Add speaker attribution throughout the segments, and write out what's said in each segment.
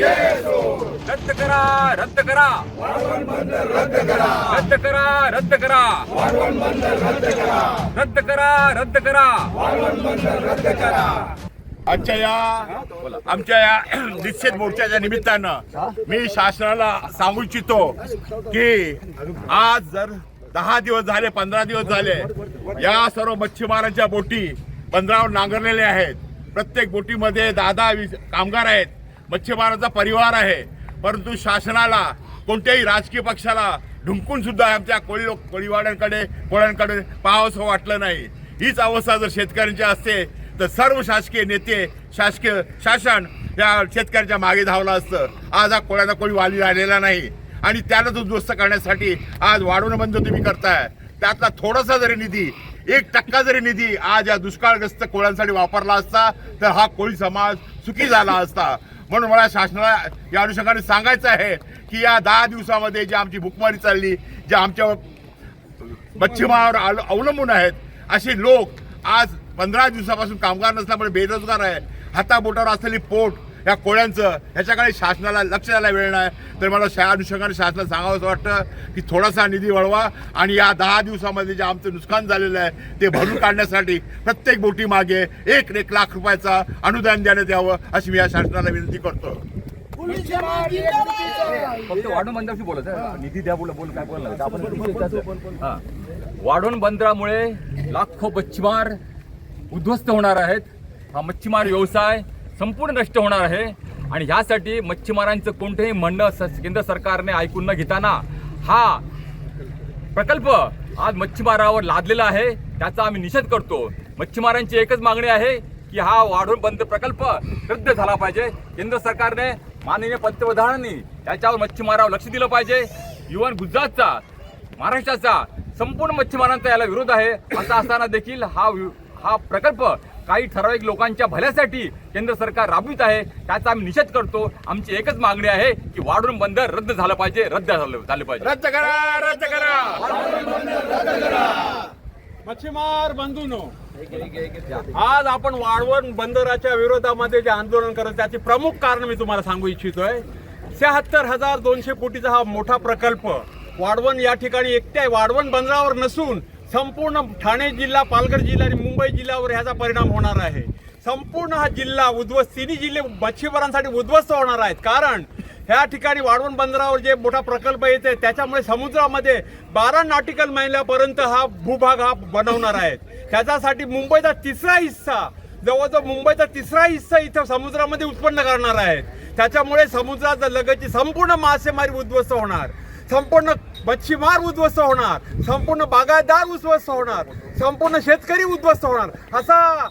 Speaker 1: रद्द करा रद्द करा रद्द करा. रद्द करा रद्द करा. रद्द करा रद्द करा.
Speaker 2: रद्द करा आजच्या या आमच्या या निश्चित मोर्चाच्या निमित्तानं मी शासनाला सांगू इच्छितो की आज जर दहा दिवस झाले पंधरा दिवस झाले या सर्व मच्छीमारांच्या बोटी बंदरावर नांगरलेल्या आहेत. प्रत्येक बोटीमध्ये दहा दहा वीस कामगार आहेत. मच्छीमारांचा परिवार आहे. परंतु शासनाला कोणत्याही राजकीय पक्षाला ढुंकून सुद्धा आमच्या कोळी लोक कोळीवाड्यांकडे कोळ्यांकडे पाहावंसं वाटलं नाही. हीच अवस्था जर शेतकऱ्यांची असते तर सर्व शासकीय नेते शासकीय शासन या शेतकऱ्यांच्या मागे धावलं असतं. आज हा कोळ्याचा कोळी वाली राहिलेला नाही. आणि त्यालाच उद्ध्वस्त करण्यासाठी आज वाढवणं बंद तुम्ही करताय. त्यातला थोडासा जरी निधी एक टक्का जरी निधी आज या दुष्काळग्रस्त कोळ्यांसाठी वापरला असता तर हा कोळी समाज सुखी झाला असता. म्हणून मला शासनाला या अनुषंगाने सांगायचं आहे की या दहा दिवसामध्ये जी आमची भुकमारी चालली जे आमच्या मच्छीमारावर अवलंबून आहेत असे लोक आज पंधरा दिवसापासून कामगार नसल्यामुळे बेरोजगार आहे हाताबोटावर असलेली पोट या कोळ्यांचं ह्याच्याकडे शासनाला लक्ष द्यायला वेळ नाही. तर मला शा अनुषंगाने शासनाला सांगावं वाटतं की थोडासा निधी वळवा आणि या दहा दिवसामध्ये जे आमचं नुकसान झालेलं आहे ते भरून काढण्यासाठी प्रत्येक बोटी मागे एक एक लाख रुपयाचा अनुदान देण्यात यावं अशी मी या शासनाला विनंती करतो.
Speaker 1: फक्त वाढून बंदराशी बोलत निधी द्या बोल बोल काय बोलणार वाढून बंदरामुळे लाखो मच्छीमार उद्ध्वस्त होणार आहेत. हा मच्छीमार व्यवसाय संपूर्ण नष्ट होणार आहे. आणि ह्यासाठी मच्छीमारांचं कोणतंही म्हणणं स- केंद्र सरकारने ऐकून न घेताना हा प्रकल्प आज मच्छीमारावर लादलेला आहे. त्याचा आम्ही निषेध करतो. मच्छीमारांची एकच मागणी आहे की हा वाढून बंद प्रकल्प रद्द झाला पाहिजे. केंद्र सरकारने माननीय पंतप्रधानांनी त्याच्यावर मच्छीमारावर लक्ष दिलं पाहिजे. इव्हन गुजरातचा महाराष्ट्राचा संपूर्ण मच्छीमारांचा याला विरोध आहे. असं असताना देखील हा वि- हा प्रकल्प काही ठराविक लोकांच्या भल्यासाठी केंद्र सरकार राबवित आहे त्याचा आम्ही निषेध करतो. आमची एकच मागणी आहे की वाढवून बंद रद्द झालं पाहिजे रद्द झालं झालं पाहिजे.
Speaker 2: रद्द करा रद्द करा.
Speaker 3: मच्छीमार बंधूनो आज आपण वाढवण बंदराच्या विरोधामध्ये जे आंदोलन करत त्याचे प्रमुख कारण मी तुम्हाला सांगू इच्छितोय. शहात्तर हजार दोनशे कोटीचा हा मोठा प्रकल्प वाढवण या ठिकाणी एकट्या वाढवण बंदरावर नसून संपूर्ण ठाणे जिल्हा पालघर जिल्हा आणि मुंबई जिल्ह्यावर ह्याचा परिणाम होणार आहे. संपूर्ण हा जिल्हा उद्ध्वस्त तिन्ही जिल्हे मच्छीमारांसाठी उद्ध्वस्त होणार आहेत. कारण ह्या ठिकाणी वाढवण बंदरावर जे मोठा प्रकल्प येते त्याच्यामुळे समुद्रामध्ये बारा नॉटिकल मैलापर्यंत हा भूभाग हा बनवणार आहे त्याच्यासाठी मुंबईचा तिसरा हिस्सा जवळजवळ मुंबईचा तिसरा हिस्सा इथं समुद्रामध्ये उत्पन्न करणार आहेत. त्याच्यामुळे समुद्राचा लगतची संपूर्ण मासेमारी उद्ध्वस्त होणार. संपूर्ण मच्छीमार उद्ध्वस्त होणार संपूर्ण बागायतदार उद्ध्वस्त होणार संपूर्ण शेतकरी उद्ध्वस्त होणार. असा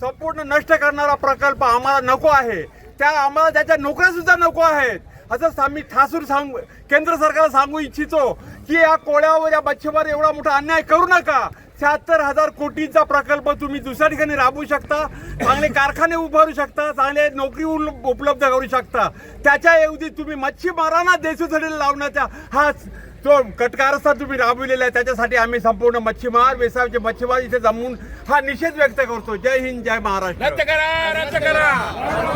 Speaker 3: संपूर्ण नष्ट करणारा प्रकल्प आम्हाला नको आहे. त्या आम्हाला त्याच्या नोकऱ्या सुद्धा नको आहेत. असं आम्ही ठासूर सांगू केंद्र सरकारला सांगू इच्छितो की या कोळ्यावर या मच्छीमार एवढा मोठा अन्याय करू नका. शहात्तर हजार कोटीचा प्रकल्प तुम्ही दुसऱ्या ठिकाणी राबवू शकता चांगले कारखाने उभारू शकता चांगले नोकरी उपलब्ध करू शकता. त्याच्याऐवजी तुम्ही मच्छीमारांना देशोधडीला लावण्याचा हा जो कटकारस्थान तुम्ही राबविलेला आहे त्याच्यासाठी आम्ही संपूर्ण मच्छीमार वेसावचे मच्छीमार इथे जमून हा निषेध व्यक्त करतो. जय हिंद जय महाराष्ट्र.
Speaker 2: रद्द करा रद्द करा.